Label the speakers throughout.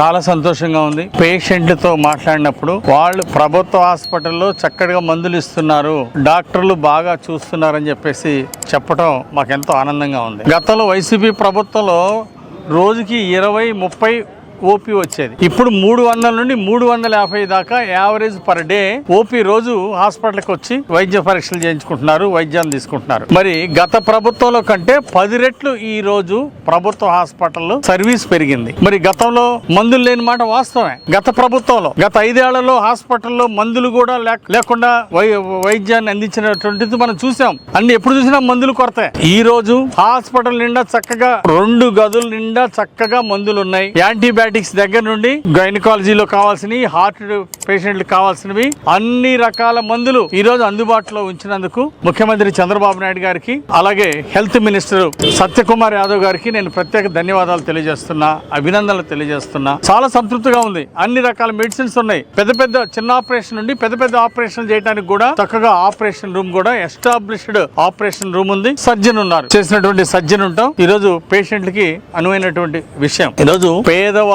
Speaker 1: చాలా సంతోషంగా ఉంది. పేషెంట్లతో మాట్లాడినప్పుడు వాళ్ళు ప్రభుత్వ హాస్పిటల్లో చక్కగా మందులు ఇస్తున్నారు. డాక్టర్లు బాగా చూస్తున్నారని చెప్పేసి చెప్పడం మాకెంతో ఆనందంగా ఉంది. గతంలో వైసీపీ ప్రభుత్వంలో రోజుకి ఇరవై ముప్పై ఓపీ వచ్చేది. ఇప్పుడు మూడు వందల నుండి మూడు వందల యాభై దాకా యావరేజ్ పర్ డే ఓపీ రోజు హాస్పిటల్కి వచ్చి వైద్య పరీక్షలు చేయించుకుంటున్నారు వైద్యాలు తీసుకుంటున్నారు. మరి గత ప్రభుత్వంలో కంటే పది రెట్లు ఈ రోజు ప్రభుత్వ హాస్పిటల్లో సర్వీస్ పెరిగింది. మరి గతంలో మందులు లేని మాట వాస్తవమే. గత ప్రభుత్వంలో గత ఐదేళ్ళలో హాస్పిటల్లో మందులు కూడా లేకుండా వై- వైద్యాన్ని అందించినటువంటిది మనం చూసాం. అన్ని ఎప్పుడు చూసినా మందులు కొరత. ఈ రోజు హాస్పిటల్ నిండా చక్కగా రెండు గదుల నిండా చక్కగా మందులు ఉన్నాయి యాంటీబయాటిక్స్ దగ్గర నుండి గైనకాలజీలో కావాల్సినవి హార్ట్ పేషెంట్లకు కావాల్సినవి అన్ని రకాల మందులు ఈ రోజు అందుబాటులో ఉంచినందుకు ముఖ్యమంత్రి చంద్రబాబు నాయుడు గారికి అలాగే హెల్త్ మినిస్టర్ సత్యకుమార్ యాదవ్ గారికి నేను ప్రత్యేక ధన్యవాదాలు తెలియజేస్తున్నా అభినందనలు తెలియజేస్తున్నా. చాలా సంతృప్తిగా ఉంది. అన్ని రకాల మెడిసిన్స్ ఉన్నాయి. పెద్ద పెద్ద చిన్న ఆపరేషన్ నుండి పెద్ద పెద్ద ఆపరేషన్ చేయడానికి కూడా చక్కగా ఆపరేషన్ రూమ్ కూడా ఎస్టాబ్లిష్డ్ ఆపరేషన్ రూమ్ ఉంది. సర్జన్ ఉన్నారు. చేసినటువంటి సర్జన్ ఉంటాం. ఈ రోజు పేషెంట్లకి అనువైనటువంటి విషయం. ఈ రోజు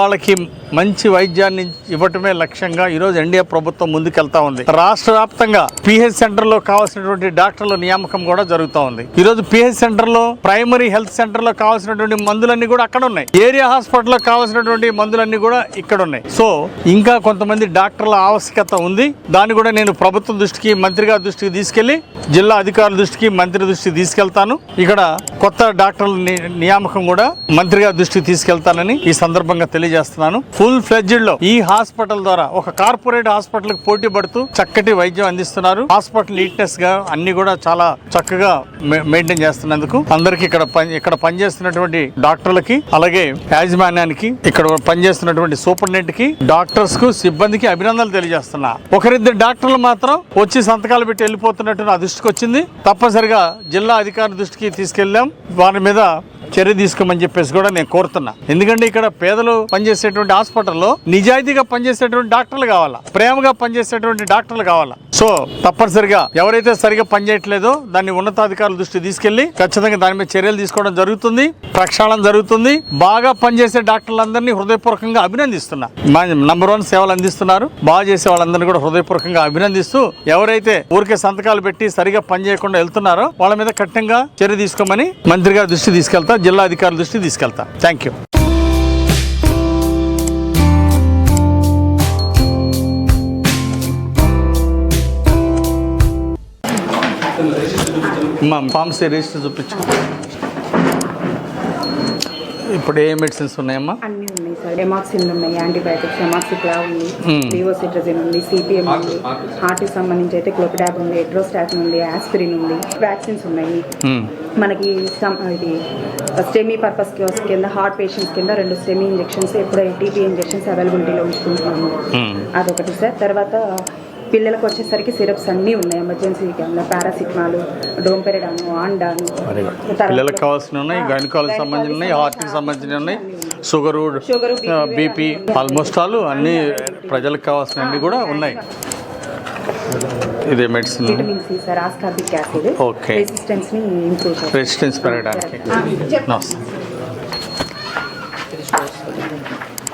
Speaker 1: వాళ్ళకి మంచి వైద్యాన్ని ఇవ్వటమే లక్ష్యంగా ఈరోజు ఎన్డీఏ ప్రభుత్వం ముందుకెళ్తా ఉంది. రాష్ట్ర వ్యాప్తంగా పిహెచ్ సెంటర్లో కావాల్సినటువంటి డాక్టర్ల నియామకం కూడా జరుగుతూ ఉంది. ఈ రోజు పిహెచ్ సెంటర్లో ప్రైమరీ హెల్త్ సెంటర్లో కావాల్సినటువంటి మందులన్నీ కూడా అక్కడ ఉన్నాయి. ఏరియా హాస్పిటల్లో కావాల్సినటువంటి మందులన్నీ కూడా ఇక్కడ ఉన్నాయి. సో ఇంకా కొంతమంది డాక్టర్ల ఆవశ్యకత ఉంది. దాన్ని కూడా నేను ప్రభుత్వం దృష్టికి మంత్రి గారి దృష్టికి తీసుకెళ్ళి జిల్లా అధికారుల దృష్టికి మంత్రి దృష్టికి తీసుకెళ్తాను. ఇక్కడ కొత్త డాక్టర్ల ని- నియామకం కూడా మంత్రి గారి దృష్టికి తీసుకెళ్తానని ఈ సందర్భంగా తెలియజేస్తున్నాను ఫుల్ ఫ్లెడ్జ్డ్లో ఈ హాస్పిటల్ ద్వారా ఒక కార్పొరేట్ హాస్పిటల్కు పోటీ పడుతూ చక్కటి వైద్యం అందిస్తున్నారు. హాస్పిటల్ నీట్నెస్గా అన్ని కూడా చాలా చక్కగా మె- మెయింటైన్ చేస్తున్నందుకు అందరికి ఇక్కడ పని ఇక్కడ పనిచేస్తున్నటువంటి డాక్టర్లకి అలాగే యాజమాన్యానికి ఇక్కడ పనిచేస్తున్నటువంటి సూపరింటెండెంట్కి డాక్టర్స్కు సిబ్బందికి అభినందనలు తెలియజేస్తున్నా. ఒకరిద్దరు డాక్టర్లు మాత్రం వచ్చి సంతకాలు పెట్టి వెళ్ళిపోతున్నట్టు నా దృష్టికి వచ్చింది తప్పనిసరిగా జిల్లా అధికారి దృష్టికి తీసుకెళ్ళాం. వారి మీద చర్య తీసుకోమని చెప్పేసి కూడా నేను కోరుతున్నా. ఎందుకంటే ఇక్కడ పేదలు పనిచేసేటువంటి హాస్పిటల్లో నిజాయితీగా పనిచేసేటువంటి డాక్టర్లు కావాలా? ప్రేమగా పనిచేసేటువంటి డాక్టర్లు కావాలా? సో తప్పనిసరిగా ఎవరైతే సరిగా పనిచేయట్లేదో దాన్ని ఉన్నతాధికారుల దృష్టి తీసుకెళ్ళి ఖచ్చితంగా దాని మీద చర్యలు తీసుకోవడం జరుగుతుంది ప్రక్షాళన జరుగుతుంది. బాగా పనిచేసే డాక్టర్లందరినీ హృదయపూర్వకంగా అభినందిస్తున్నా. నంబర్ వన్ సేవలు అందిస్తున్నారు. బాగా చేసే వాళ్ళందరినీ కూడా హృదయపూర్వకంగా అభినందిస్తూ ఎవరైతే ఊరికే సంతకాలు పెట్టి సరిగా పనిచేయకుండా వెళ్తున్నారో వాళ్ళ మీద కఠినంగా చర్య తీసుకోమని మంత్రి గారి దృష్టి తీసుకెళ్తా జిల్లా అధికారుల దృష్టికి తీసుకెళ్తా. థ్యాంక్ యూ మా ఫార్మసీ రిజిస్టర్ చూపించు. ఇప్పుడు ఏ మెడిసిన్స్ ఉన్నాయమ్మా
Speaker 2: అన్నీ ఉన్నాయి సార్ డెమాక్సిన్ ఉన్నాయి యాంటీబయాటిక్స్ ఎమాక్సిక్లా ఉంది లివోసిట్రజిన్ ఉంది సిపిఎం ఉంది హార్ట్ సంబంధించి అయితే క్లోపిడాబ్ ఉంది ఎట్రోస్టాటిన్ ఉంది ఆస్పిరిన్ ఉంది వ్యాక్సిన్స్ ఉన్నాయి.
Speaker 1: మ్మ్.
Speaker 2: మనకి ఇది స్టెమీ పర్పస్ కింద హార్ట్ పేషెంట్స్ కింద రెండు స్టెమీ ఇంజెక్షన్స్ ఎప్పుడు టీటీ ఇంజెక్షన్స్ అవైలబిలిటీలో ఉంచుకుంటున్నాము. అదొకటి సార్. తర్వాత పిల్లలకు వచ్చేసరికి సిరప్స్ అన్నీ ఉన్నాయి ఎమర్జెన్సీ కింద పారాసిటమాల్ డోంపెరడాను ఆండాను
Speaker 1: పిల్లలకు కావాల్సిన ఉన్నాయి గైనకాలజీ సంబంధించిన ఉన్నాయి. హార్ట్కి సంబంధించిన ఉన్నాయి. షుగరు బీపీ ఆల్మోస్ట్ ఆల్ అన్ని ప్రజలకు కావాల్సినవి కూడా ఉన్నాయి. ఇదే మెడిసిన్
Speaker 2: చేస్తుంది.
Speaker 1: రెసిస్టెన్స్ పెరగడానికి. నమస్తే.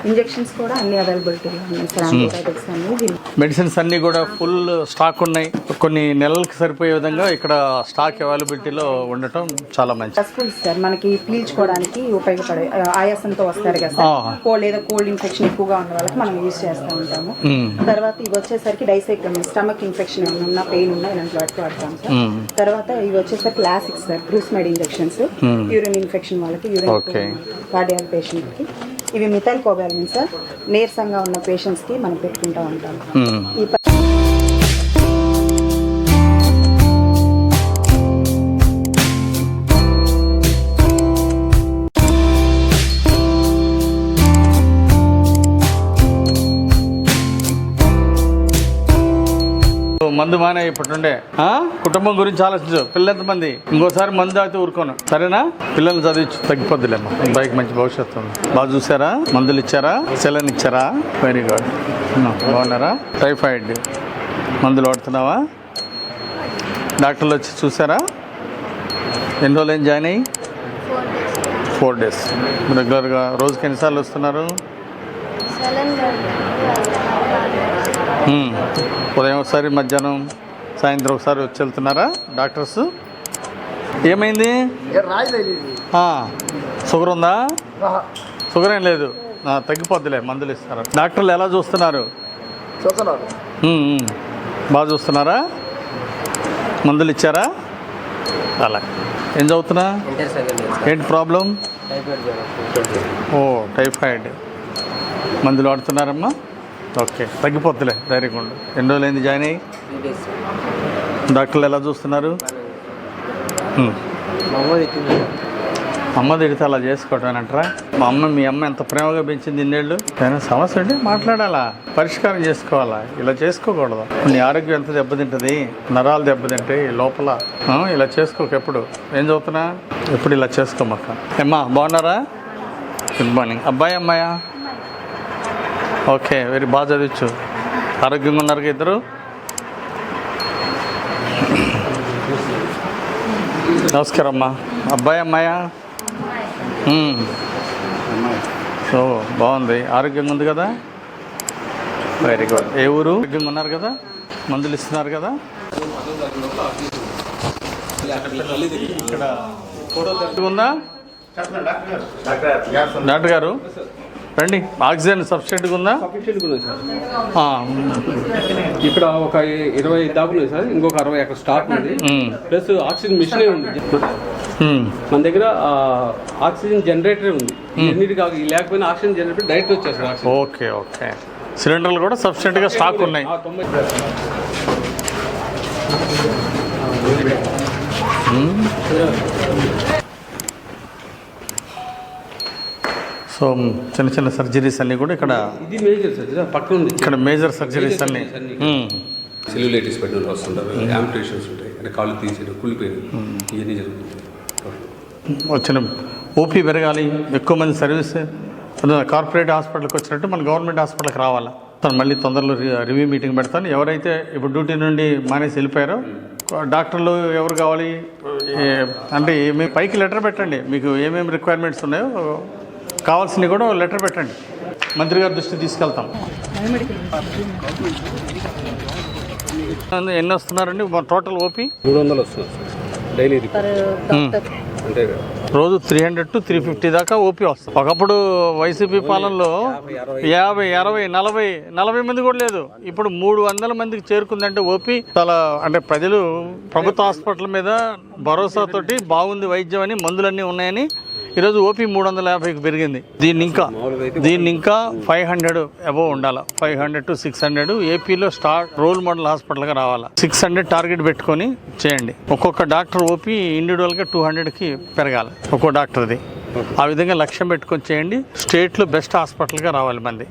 Speaker 2: ఇంజెక్షన్స్ కూడా అన్ని అవైలబిలిటీలో ఉన్నాయి. సార్ యాంటీబయాటిక్స్ అన్ని
Speaker 1: మెడిసిన్స్ అన్నీ కూడా ఫుల్ స్టాక్ ఉన్నాయి. కొన్ని నెలలకు సరిపోయే విధంగా ఇక్కడ స్టాక్ అవైలబిలిటీలో ఉండటం చాలా
Speaker 2: సక్సెస్ఫుల్ సార్ మనకి పీల్చుకోవడానికి ఉపయోగపడే ఆయాసంతో వస్తారు కదా. సార్ కోల్డ్ లేదా కోల్డ్ ఇన్ఫెక్షన్ ఎక్కువగా ఉన్న వాళ్ళకి మనం యూజ్ చేస్తూ ఉంటాము.
Speaker 1: మ్మ్.
Speaker 2: తర్వాత ఇవి వచ్చేసరికి డైసైక్లమిన్ స్టమక్ ఇన్ఫెక్షన్ ఏమైనా ఉన్నా పెయిన్ ఉన్నా ఇలాంటి వాటికి వాడతాం సార్
Speaker 1: మ్మ్.
Speaker 2: తర్వాత ఇవి వచ్చేసరికి classic sir frusemide injections urine infection వాళ్ళకి. యూరిన్ కార్డియాల్ పేషెంట్కి ఇవి మిథైల్ కోబాలిన్ సార్ నీరసంగా ఉన్న పేషెంట్స్కి మనం పెట్టుకుంటూ ఉంటాం. ఈ
Speaker 1: మందు మానే ఇప్పటి నుండే. ఆ? కుటుంబం గురించి ఆలోచించు. పిల్లలు ఎంతమంది? ఇంకోసారి మందు తాగితే ఊరుకోను. సరేనా? పిల్లల్ని చదివించు. తగ్గిపోద్దులేమ్మా. బైక్ మంచి భవిష్యత్తు ఉంది. బాగా చూసారా? మందులు ఇచ్చారా? సెలన్ ఇచ్చారా? Very good. బాగున్నారా? టైఫాయిడ్. మందులు వాడుతున్నావా? డాక్టర్లు వచ్చి చూసారా? ఎన్ని రోజులు ఏం జాయిన్ అయ్యి? Four days. రెగ్యులర్గా రోజుకి ఎన్నిసార్లు వస్తున్నారు? ఉదయం ఒకసారి మధ్యాహ్నం సాయంత్రం ఒకసారి వచ్చి వెళ్తున్నారా డాక్టర్స్? ఏమైంది? షుగర్ ఉందా? షుగర్ ఏం లేదు. తగ్గిపోద్దిలే మందులు ఇస్తారు. డాక్టర్లు ఎలా చూస్తున్నారు. బాగా చూస్తున్నారా? మందులు ఇచ్చారా? అలా. ఏం చదువుతున్నా? ఏంటి ప్రాబ్లం? ఓ టైఫాయిడ్. మందులు వాడుతున్నారమ్మా? ఓకే తగ్గిపోద్దిలే ధైర్యంగా ఉండు. ఎన్ని రోజులైంది జాయిన్ అయ్యి? డాక్టర్లు ఎలా చూస్తున్నారు?
Speaker 3: అమ్మ
Speaker 1: తిడితే అలా చేసుకోవటం అంటారా? మా అమ్మ మీ అమ్మ ఎంత ప్రేమగా పెంచింది ఇన్నేళ్ళు? ఏదైనా సమస్య ఉంటే మాట్లాడాలా? పరిష్కారం చేసుకోవాలా? ఇలా చేసుకోకూడదు. నీ ఆరోగ్యం ఎంత దెబ్బతింటుంది? నరాలు దెబ్బతింటాయి లోపల ఇలా చేసుకోక ఎప్పుడు. ఏం చదువుతున్నా? ఎప్పుడు ఇలా చేసుకోమాక. అమ్మా బాగున్నారా? గుడ్ మార్నింగ్ అబ్బాయి అమ్మాయా? ఓకే వెరీ బాగా చదివచ్చు ఆరోగ్యంగా ఉన్నారు ఇద్దరు? నమస్కారం అమ్మా. అబ్బాయి అమ్మాయా? మ్మ్. సో బాగుంది. ఆరోగ్యంగా ఉంది కదా? వెరీ గుడ్ ఏ ఊరు? ఆరోగ్యంగా ఉన్నారు కదా? మందులు ఇస్తున్నారు కదా? ఇక్కడ ఉందా డాక్టర్ గారు. రండి ఆక్సిజన్ సబ్స్టెంట్గా ఉందా?
Speaker 4: సఫిషియెంట్గా ఉన్నాయి సార్. ఇక్కడ ఒక ఇరవై దాకా ఉన్నాయి సార్. ఇంకొక అరవై అక్కడ స్టాక్ ఉంది. ప్లస్ ఆక్సిజన్ మిషనే ఉంది. మన దగ్గర ఆక్సిజన్ జనరేటర్ ఉంది. ఎన్నిటి ఈ లేకపోయినా ఆక్సిజన్ జనరేటర్ డైరెక్ట్ వచ్చేస్తారు
Speaker 1: ఓకే ఓకే. సిలిండర్లు కూడా సబ్స్టెంట్గా స్టాక్ ఉన్నాయి.
Speaker 4: తొంభై
Speaker 1: సో చిన్న చిన్న సర్జరీస్ అన్నీ కూడా ఇక్కడ
Speaker 4: ఇది మేజర్ సార్ ఇది పక్కన ఉంది.
Speaker 1: ఇక్కడ మేజర్ సర్జరీస్ అన్నీ.
Speaker 5: సెల్యులైటిస్ పెట్టిన వస్తుంటారు యాంపిటేషన్స్ ఉంటాయి అంటే కాళ్ళు తీసేయడం కుళ్ళిపోయిన ఇవన్నీ జరుగుతుంటాయి.
Speaker 1: వచ్చిన ఓపీ పెరగాలి ఎక్కువ మంది సర్వీస్ కార్పొరేట్ హాస్పిటల్కి వచ్చినట్టు మన గవర్నమెంట్ హాస్పిటల్కి రావాలా. తను మళ్ళీ తొందరలో రి- రివ్యూ మీటింగ్ పెడతాను. ఎవరైతే ఇప్పుడు డ్యూటీ నుండి మానేసి వెళ్ళిపోయారో డాక్టర్లు ఎవరు కావాలి అంటే ఏమేమి పైకి లెటర్ పెట్టండి. మీకు ఏమేమి రిక్వైర్మెంట్స్ ఉన్నాయో కావాల్సినవి కూడా లెటర్ పెట్టండి. మంత్రి గారి దృష్టి తీసుకెళ్తాం. ఎన్ని వస్తున్నారండి? Total OP?
Speaker 4: మూడు వందలు వస్తున్నారు సార్. డైలీ అంటే
Speaker 1: రోజు three hundred to three fifty దాకా ఓపీ వస్తుంది. ఒకప్పుడు వైసీపీ పాలనలో యాభై అరవై నలభై నలభై మంది కూడా లేదు. ఇప్పుడు మూడు వందల మందికి చేరుకుందంటే ఓపీ. చాలా అంటే ప్రజలు ప్రభుత్వ హాస్పిటల్ మీద భరోసాతోటి బాగుంది వైద్యం అని మందులన్నీ ఉన్నాయని ఈరోజు ఓపీ మూడు వందల యాభైకి పెరిగింది. దీన్ని ఇంకా దీన్ని ఇంకా ఫైవ్ హండ్రెడ్ అబోవ్ ఉండాలి? Five hundred to six hundred ఏపీలో స్టార్ రోల్ మోడల్ హాస్పిటల్గా రావాలా? సిక్స్ హండ్రెడ్ టార్గెట్ పెట్టుకొని చేయండి. ఒక్కొక్క డాక్టర్ ఓపీ ఇండివిజువల్గా టూ హండ్రెడ్కి పెరగాలి. ఒక్కో డాక్టర్ది. ఆ విధంగా లక్ష్యం పెట్టుకొని చేయండి. స్టేట్లో బెస్ట్ హాస్పిటల్గా రావాలి మంది.